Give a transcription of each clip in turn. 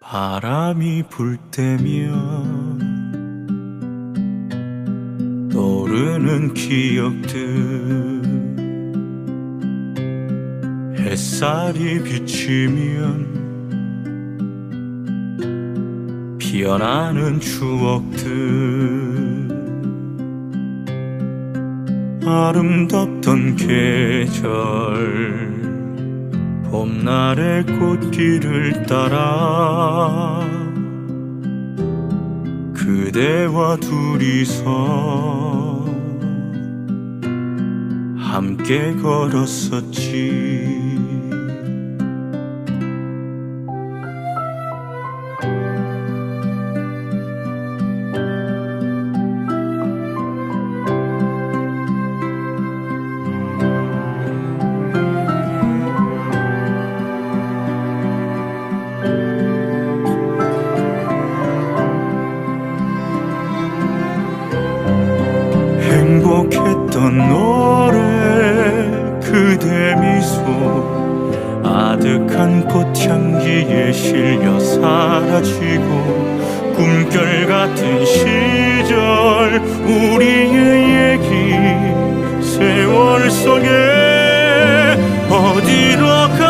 바람이 불 때면 떠오르는 기억들 햇살이 비치면 피어나는 추억들 아름답던 계절 봄날의 꽃길을 따라 그대와 둘이서 함께 걸었었지 행복했던 노래 그대 미소. 아득한 꽃향기에 실려 사라지고 꿈결 같은 시절 우리의 얘기 세월 속에 어디로 갔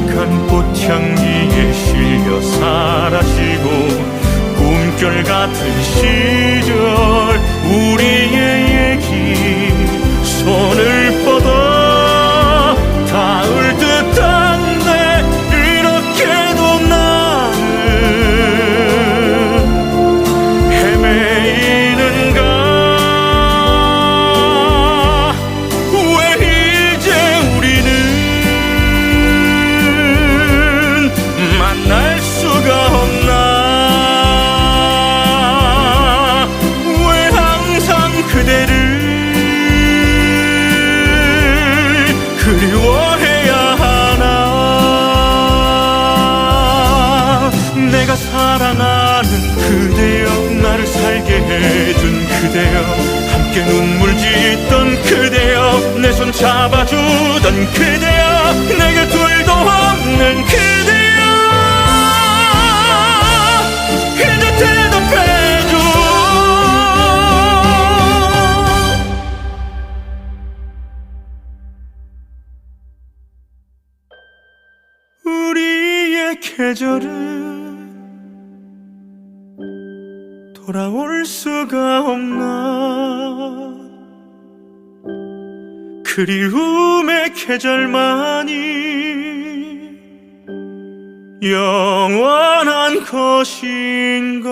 아득한 꽃향기에 실려 사라지고 꿈결 같은 시절 우리의 얘기 손을 그대여 함께 눈물 짓던 그대여 내 손 잡아주던 그대여 내게 둘도 없는 그대여. 이제 대답해줘. 우리의 계절은 돌아올 수가 없나? 그리움의 계절만이 영원한 것인가